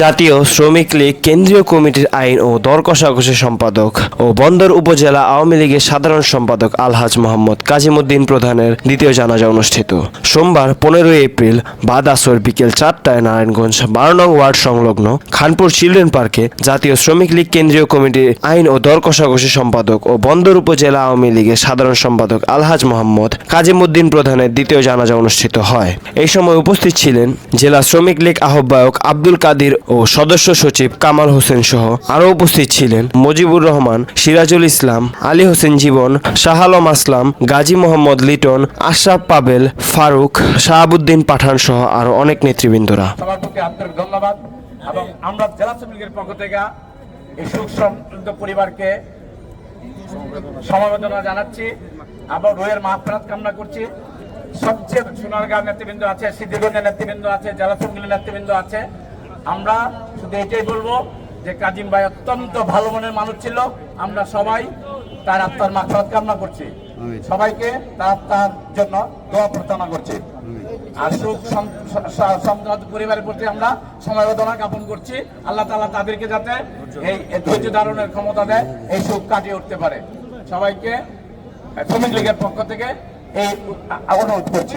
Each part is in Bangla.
জাতীয় শ্রমিক লীগ, কেন্দ্রীয় কমিটির আইন ও দর সম্পাদক ও বন্দর উপজেলা আওয়ামী লীগের সাধারণ সম্পাদক আলহাজ মোহাম্মদ কাজিমুদ্দিন প্রধানের দ্বিতীয় জানাজা অনুষ্ঠিত। সোমবার পনেরোই এপ্রিল বাদ আসর বিকেল চারটায় নারায়ণগঞ্জ বারো নং ওয়ার্ড সংলগ্ন খানপুর চিলড্রেন পার্কে জাতীয় শ্রমিক লীগ, কেন্দ্রীয় কমিটির আইন ও দর সম্পাদক ও বন্দর উপজেলা আওয়ামী লীগের সাধারণ সম্পাদক আলহাজ মোহাম্মদ কাজিমুদ্দিন প্রধানের দ্বিতীয় জানাজা অনুষ্ঠিত হয়। এই সময় উপস্থিত ছিলেন জেলা শ্রমিক লীগ আহ্বায়ক আব্দুল কাদির ও সদস্য সচিব কামাল হোসেন সহ আরও উপস্থিত ছিলেন মুজিবুর রহমান, সিরাজুল ইসলাম, আলী হোসেন জীবন, শাহ আলম আসলাম, গাজী মোহাম্মদ লিটন, আশরাফ পাবেল, ফারুক, শাহাবুদ্দিন পাঠান সহ আরও অনেক নেতৃবৃন্দরা। আমরা পরিবারকে সমবেদনা জানাচ্ছি এবং রোহের মাহফরাত কামনা করছি। সবচেয়ে সোনারগাঁও নেতৃবৃন্দ আছে সিদ্ধিগঞ্জের নেতৃবৃন্দ আছে, জেলা লীগের নেতৃবৃন্দ আছে। আমরা শুধু এটাই বলব যে কাজিম ভাই অত্যন্ত ভালো মনের মানুষ ছিল। আমরা সবাই তার আত্মার মাফরাত কামনা করছি। সবাইকে তার আত্মার জন্য দোয়া প্রার্থনা করছি। আর সুখ সম- সম্পদ পরিবারের প্রতি আমরা সমবেদনা জ্ঞাপন করছি। আল্লাহ তালা তাদেরকে যাতে এই ধৈর্য ধারণের ক্ষমতা দেয় এই সুখ কাটিয়ে উঠতে পারে। সবাইকে শ্রমিক লীগের পক্ষ থেকে এই আ- অনুরোধ করছি।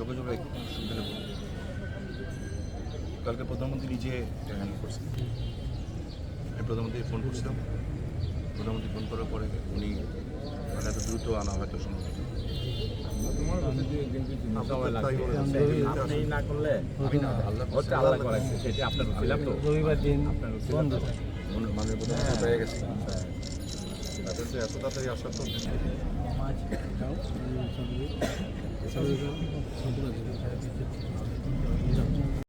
একটু সুবিধা কালকে প্রধানমন্ত্রী নিজে হ্যান্ডেল করছেন আমি প্রধানমন্ত্রী ফোন করছিলাম প্রধানমন্ত্রী ফোন করার পরে উনি মানে এত দ্রুত আনা হয়তো সম্ভব মানে এত তাড়াতাড়ি আসা তো Çalışıyor. Çalışıyor.